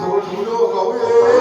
ধন্য হবে।